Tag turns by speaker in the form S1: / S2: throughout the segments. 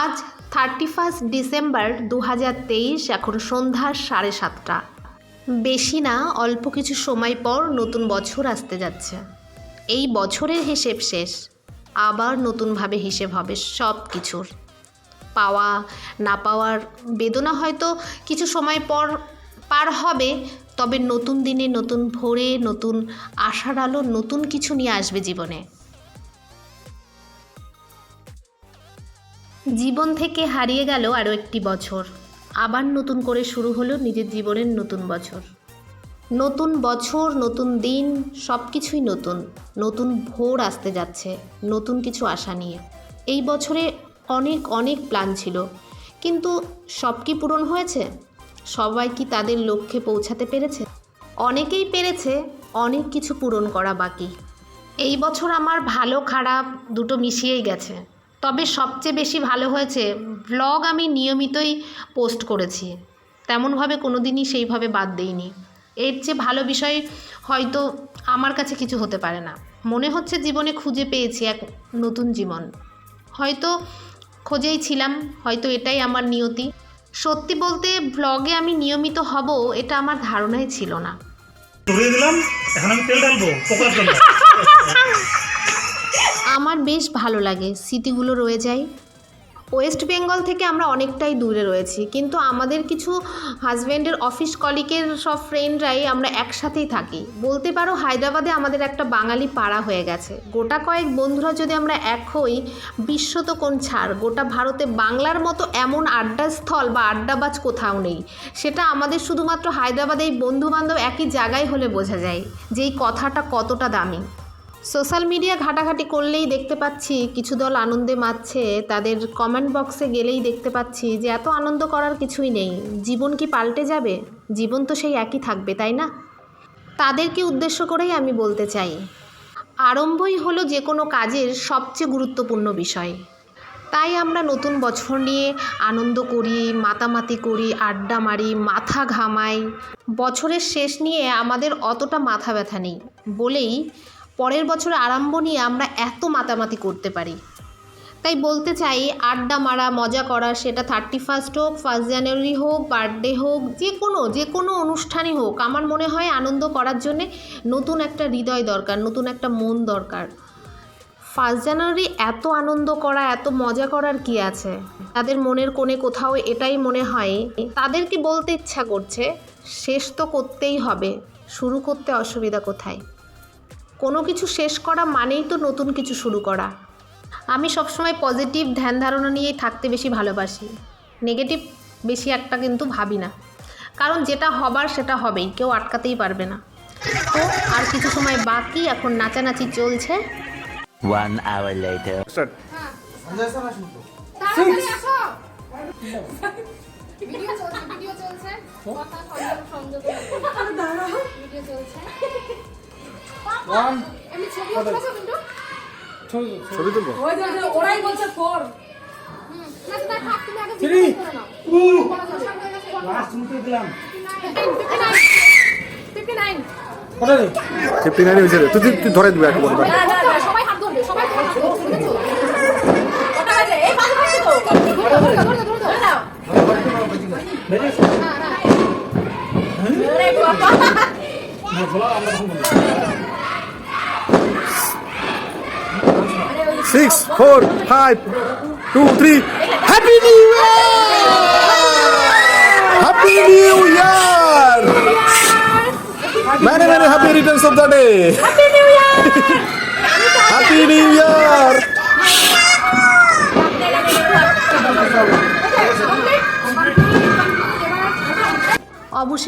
S1: আজ thirty first December দু হাজার তেইশ, এখন সন্ধ্যা সাড়ে সাতটা। বেশি না, অল্প কিছু সময় পর নতুন বছর আসতে যাচ্ছে। এই বছরের হিসেব শেষ, আবার নতুনভাবে হিসেব হবে সব কিছুর পাওয়া না পাওয়ার বেদনা হয়তো কিছু সময় পর পার হবে, তবে নতুন দিনে নতুন ভোরে নতুন আশার আলো নতুন কিছু নিয়ে আসবে জীবনে। জীবন থেকে হারিয়ে গেল আরও একটি বছর। আবার নতুন করে শুরু হলো নিজের জীবনের নতুন বছর। নতুন বছর, নতুন দিন সব কিছুই নতুন। নতুন ভোর আসতে যাচ্ছে, নতুন কিছু আশা নিয়ে। এই বছরে অনেক অনেক প্ল্যান ছিল। কিন্তু সব কি পূরণ হয়েছে? সবাই কি তাদের লক্ষ্যে পৌঁছাতে পেরেছে? অনেকেই পেরেছে অনেক কিছু পূরণ করা বাকি। এই বছর আমার ভালো খারাপ দুটো মিশিয়েই গেছে। তবে সবচেয়ে বেশি ভালো হয়েছে ব্লগ আমি নিয়মিতই পোস্ট করেছি। তেমনভাবে কোনো দিনই সেইভাবে বাদ দেইনি। এর চেয়ে ভালো বিষয় হয়তো আমার কাছে কিছু হতে পারে না। মনে হচ্ছে জীবনে খুঁজে পেয়েছি এক নতুন জীবন। হয়তো খোঁজেই ছিলাম, হয়তো এটাই আমার নিয়তি। সত্যি বলতে ব্লগে আমি নিয়মিত হব এটা আমার ধারণাই ছিল না।
S2: ধরিয়ে দিলাম এখন আমি তেল ঢালবো পোকার জন্য
S1: আমার বেশ ভালো লাগে স্মৃতিগুলো রয়ে যায়। ওয়েস্ট বেঙ্গল থেকে আমরা অনেকটাই দূরে রয়েছি। কিন্তু আমাদের কিছু হাজব্যান্ডের অফিস কলিকের সব ফ্রেন্ডরাই আমরা একসাথেই থাকি। বলতে পারো হায়দ্রাবাদে আমাদের একটা বাঙালি পাড়া হয়ে গেছে। গোটা কয়েক বন্ধুরা যদি আমরা এক হই, বিশ্ব তো কোন ছাড়? গোটা ভারতে বাংলার মতো এমন আড্ডাস্থল বা আড্ডাবাজ কোথাও নেই। সেটা আমাদের শুধুমাত্র হায়দ্রাবাদে এই বন্ধুবান্ধব একই জায়গায় হলে বোঝা যায় যে এই কথাটা কতটা দামি। সোশ্যাল মিডিয়া ঘাটাঘাটি করলেই দেখতে পাচ্ছি, কিছু দল আনন্দে মাতছে তাদের কমেন্ট বক্সে গেলেই দেখতে পাচ্ছি যে এত আনন্দ করার কিছুই নেই। জীবন কি পাল্টে যাবে? জীবন তো সেই একই থাকবে, তাই না? তাদেরকে উদ্দেশ্য করেই আমি বলতে চাই, আরম্ভই হলো যে কোনো কাজের সবচেয়ে গুরুত্বপূর্ণ বিষয়। তাই আমরা নতুন বছর নিয়ে আনন্দ করি, মাতামাতি করি, আড্ডা মারি, মাথা ঘামাই। বছরের শেষ নিয়ে আমাদের অতটা মাথা ব্যথা নেই। বলেই পরের বছর আরম্ভ নিয়ে আমরা এত মাতামাতি করতে পারি। তাই বলতে চাই, আড্ডা মারা, মজা করা, সেটা থার্টি ফার্স্ট হোক ফার্স্ট জানুয়ারি হোক বার্থডে হোক, যে কোনো যে কোনো অনুষ্ঠানই হোক, আমার মনে হয় আনন্দ করার জন্যে নতুন একটা হৃদয় দরকার, নতুন একটা মন দরকার। ফার্স্ট জানুয়ারি এত আনন্দ করা, এত মজা করার কি আছে? তাদের মনের কোণে কোথাও এটাই মনে হয় তাদেরকে বলতে ইচ্ছা করছে? শেষ তো করতেই হবে, শুরু করতে অসুবিধা কোথায়? কোনো কিছু শেষ করা মানেই তো নতুন কিছু শুরু করা। আমি সবসময় পজিটিভ ধ্যান ধারণা নিয়েই থাকতে বেশি ভালোবাসি। নেগেটিভ বেশি একটা কিন্তু ভাবি না। কারণ যেটা হবার সেটা হবেই কেউ আটকাতেই পারবে না। তো আর কিছু সময় বাকি এখন নাচানাচি চলছে।
S3: One hour later.
S4: ভিডিও চলছে ভিডিও চলছে। কথা সংযোগ সংযোগ ভিডিও চলছে। ছবি
S5: তুলবো?
S6: ওরাই বলছে ফোর
S4: হুম না না থাক তুমি আগে ভিডিও করে নাও। বলো তো, সব গেছে, বলো।
S2: লাস্ট মুহূর্তে দিলাম
S4: 59
S2: কটা
S5: ফিফটি নাইন হয়েছে। তুই তুই- ধরে দিবি একবার
S4: সবাই হাত ধরবে সবাই হাত ধরবে
S5: six, four, five, two, three. Happy New Year! Happy New Year! Many, many happy returns of the day! Happy New Year! happy New Year!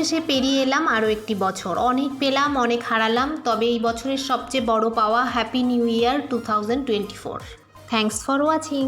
S1: অবশেষে পেরিয়ে এলাম আরও একটি বছর। অনেক পেলাম, অনেক হারালাম, তবে এই বছরের সবচেয়ে বড় পাওয়া happy new year two thousand twenty four thanks for watching